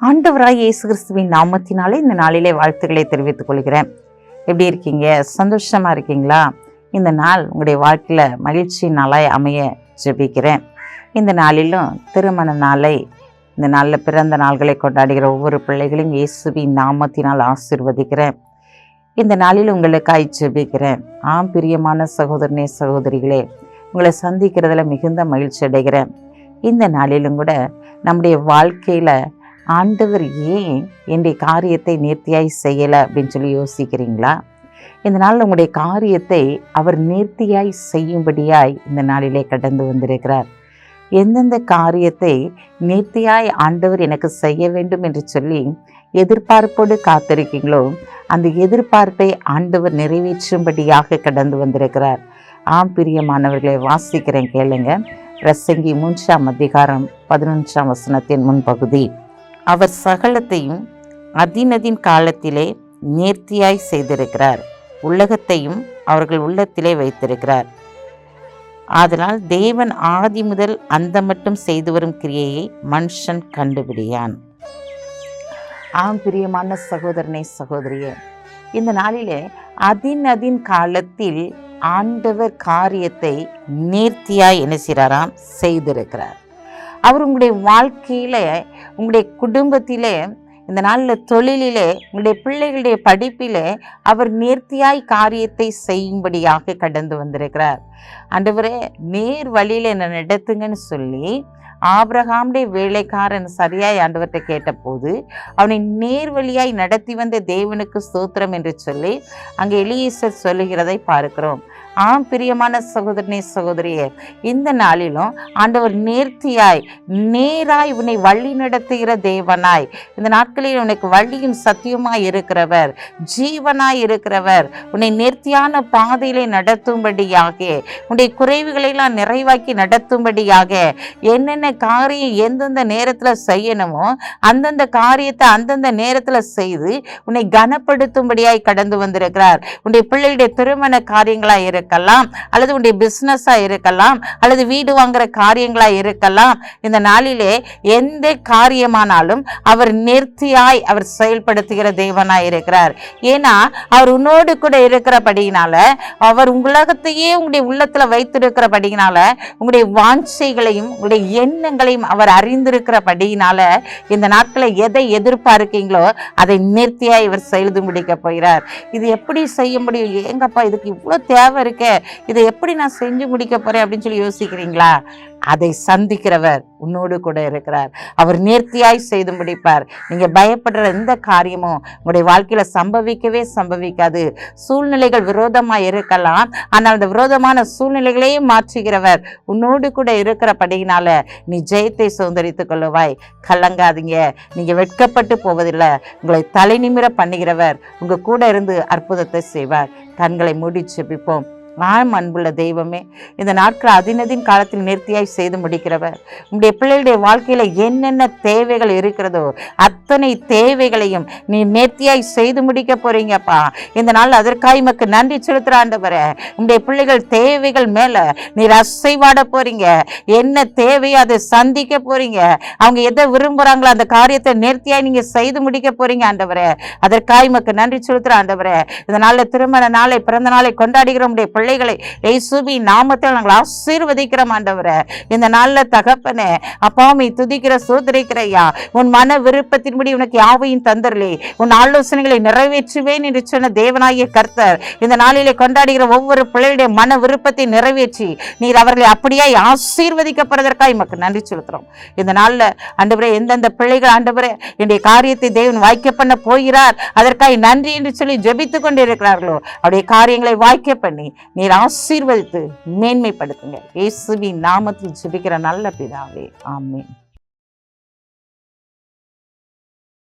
ஆண்டவராய் இயேசு கிறிஸ்துவின் நாமத்தினாலே இந்த நாளிலே வாழ்த்துக்களை தெரிவித்துக் கொள்கிறேன். எப்படி இருக்கீங்க? சந்தோஷமா இருக்கீங்களா? இந்த நாள் உங்களுடைய வாழ்க்கையில் மகிழ்ச்சி நாளாய் அமைய ஜெபிக்கிறேன். இந்த நாளிலும் திருமண நாளை இந்த நாளில் பிறந்த நாள்களை கொண்டாடுகிற ஒவ்வொரு பிள்ளைகளையும் இயேசுவின் நாமத்தினால் ஆசிர்வதிக்கிறேன். இந்த நாளில் உங்களுக்காய் ஜெபிக்கிறேன். ஆம் பிரியமான சகோதரனே சகோதரிகளே உங்களை சந்திக்கிறதுல மிகுந்த மகிழ்ச்சி அடைகிறேன். இந்த நாளிலும் கூட நம்முடைய வாழ்க்கையில் ஆண்டவர் ஏன் என்னுடைய காரியத்தை நேர்த்தியாய் செய்யலை அப்படின்னு சொல்லி யோசிக்கிறீங்களா? இந்த நாளில் உங்களுடைய காரியத்தை அவர் நேர்த்தியாய் செய்யும்படியாய் இந்த நாளிலே கடந்து வந்திருக்கிறார். எந்தெந்த காரியத்தை நேர்த்தியாய் ஆண்டவர் எனக்கு செய்ய வேண்டும் என்று சொல்லி எதிர்பார்ப்போடு காத்திருக்கீங்களோ அந்த எதிர்பார்ப்பை ஆண்டவர் நிறைவேற்றும்படியாக கடந்து வந்திருக்கிறார். ஆம் பிரியமானவர்களை வாசிக்கிறேன் கேளுங்க. பிரசங்கி மூன்றாம் அதிகாரம் பதினொன்றாம் வசனத்தின் முன்பகுதி. அவர் சகலத்தையும் அதினதின் காலத்திலே நேர்த்தியாய் செய்திருக்கிறார். உலகத்தையும் அவர்கள் உள்ளத்திலே வைத்திருக்கிறார். அதனால் தேவன் ஆதி முதல் அந்த மட்டும் செய்து வரும் கிரியையை மனுஷன் கண்டுபிடியான். ஆம் பிரியமான சகோதரனே சகோதரியே இந்த நாளிலே அதின் அதின் காலத்தில் ஆண்டவர் காரியத்தை நேர்த்தியாய் என்ன செய்கிறாராம் செய்திருக்கிறார். அவர் உங்களுடைய வாழ்க்கையில உங்களுடைய குடும்பத்திலே இந்த நாளில் தொழிலிலே உங்களுடைய பிள்ளைகளுடைய படிப்பிலே அவர் நேர்த்தியாய் காரியத்தை செய்யும்படியாக கடந்து வந்திருக்கிறார். அன்றுவரே நேர் வழியில் என்னை நடத்துங்கன்னு சொல்லி ஆபிரகாமுடைய வேலைக்காரன் சரியாய் ஆண்டவர்கிட்ட கேட்டபோது அவனை நேர் வழியாய் நடத்தி வந்த தேவனுக்கு ஸ்தோத்திரம் என்று சொல்லி அங்கே எலியேசர் சொல்லுகிறதை பார்க்கிறோம். ஆம் பிரியமான சகோதரனே சகோதரியே இந்த நாளிலும் ஆண்டவர் நேர்த்தியாய் நேராய் உன்னை வழி நடத்துகிற தேவனாய் இந்த நாட்களில் உனக்கு வழியும் சத்தியமாய் இருக்கிறவர் ஜீவனாய் இருக்கிறவர் உன்னை நேர்த்தியான பாதையிலே நடத்தும்படியாக உன்னுடைய குறைவுகளை எல்லாம் நிறைவாக்கி நடத்தும்படியாக என்னென்ன காரியம் எந்தெந்த நேரத்தில் செய்யணுமோ அந்தந்த காரியத்தை அந்தந்த நேரத்தில் செய்து உன்னை கனப்படுத்தும்படியாய் கடந்து வந்திருக்கிறார். உன்னுடைய பிள்ளையுடைய திருமண காரியங்களாக இருக்கலாம் அல்லது உன்னுடைய பிஸ்னஸாக இருக்கலாம் அல்லது வீடு வாங்குற காரியங்களாக இருக்கலாம் இந்த நாளிலே எந்த காரியமானாலும் அவர் நேர்த்தியாய் அவர் செயல்படுத்துகிற தேவனாய் இருக்கிறார். ஏன்னா அவர் உன்னோடு கூட இருக்கிறபடியினால அவர் உலகத்தையே உங்களுடைய உள்ளத்துல வைத்திருக்கிறபடியினால உங்களுடைய வாஞ்சைகளையும் உங்களுடைய எண்ணங்களையும் அவர் அறிந்திருக்கிறபடியினால இந்த நாட்களை எதை எதிர்பார்க்கீங்களோ அதை நேர்த்தியாய் இவர் செய்து முடிக்க போகிறார். இது எப்படி செய்ய முடியும்? ஏங்கப்பா இதுக்கு இவ்வளோ தேவை இருக்கு. இதை எப்படி நான் செஞ்சு முடிக்க போறேன் அப்படின்னு சொல்லி யோசிக்கிறீங்களா? அதை சந்திக்கிறவர் உன்னோடு கூட இருக்கிறார். அவர் நேர்த்தியாய் செய்து முடிப்பார். நீங்க பயப்படுற எந்த காரியமும் உங்களுடைய வாழ்க்கையில சம்பவிக்கவே சம்பவிக்காது. சூழ்நிலைகள் விரோதமா இருக்கலாம். ஆனால் அந்த விரோதமான சூழ்நிலைகளையும் மாற்றுகிறவர் உன்னோடு கூட இருக்கிறபடியினால நீ ஜெயத்தை சுதந்திரித்து கொள்ளுவாய். கலங்காதீங்க. நீங்க வெட்கப்பட்டு போவதில்லை. உங்களை தலை நிமிர பண்ணுகிறவர் உங்க கூட இருந்து அற்புதத்தை செய்வார். கண்களை மூடி செபிப்போம் ஆம் அன்புள்ள தெய்வமே இந்த நாட்கள் அதினதின் காலத்தில் நேர்த்தியாய் செய்து முடிக்கிறவர். உங்களுடைய பிள்ளைகளுடைய வாழ்க்கையில என்னென்ன தேவைகள் இருக்கிறதோ அத்தனை தேவைகளையும் நீ நேர்த்தியாய் செய்து முடிக்க போறீங்கப்பா. இந்த நாள் அதற்காக உமக்கு நன்றி செலுத்துற ஆண்டவரே உங்களுடைய பிள்ளைகள் தேவைகள் மேல நீர் அசைவாட போறீங்க. என்ன தேவையோ அதை சந்திக்க போறீங்க. அவங்க எதை விரும்புறாங்களோ அந்த காரியத்தை நேர்த்தியாய் நீங்க செய்து முடிக்க போறீங்க ஆண்டவரே. அதற்காக உமக்கு நன்றி செலுத்துற ஆண்டவரே. இந்த நாளில் திருமண நாளை பிறந்த நாளை கொண்டாடுகிற உடைய பிள்ளைகளை இயேசுபி நாமத்தில் நாங்கள் ஆசீர்வதிக்கிறோம் ஆண்டவரை. இந்த நாளில் தகப்பனே அப்பாமை துதிக்கிற சோதரிக்கிறையா உன் மன விருப்பத்தின்படி உனக்கு யாவையும் தந்தரலே. உன் ஆலோசனைகளை நிறைவேற்றுவேன் என்று சொன்ன தேவனாகிய கர்த்தர் இந்த நாளிலே கொண்டாடுகிற ஒவ்வொரு பிள்ளைகளுடைய மன விருப்பத்தை நிறைவேற்றி நீர் அவர்களை அப்படியே ஆசீர்வதிக்கப்படுவதற்காக நமக்கு நன்றி செலுத்துகிறோம். இந்த நாளில் ஆண்டவரே எந்தெந்த பிள்ளைகள் ஆண்டவரே என்னுடைய காரியத்தை தேவன் வாய்க்க பண்ண போகிறார் அதற்காக நன்றி என்று சொல்லி ஜெபித்து கொண்டிருக்கிறார்களோ அவருடைய காரியங்களை வாய்க்க பண்ணி நீர் ஆசீர்வதித்து மேன்மைப்படுத்துங்க இயேசுவின் நாமத்தில் ஜெபிக்கிற நல்ல பிதாவே. ஆமேன்.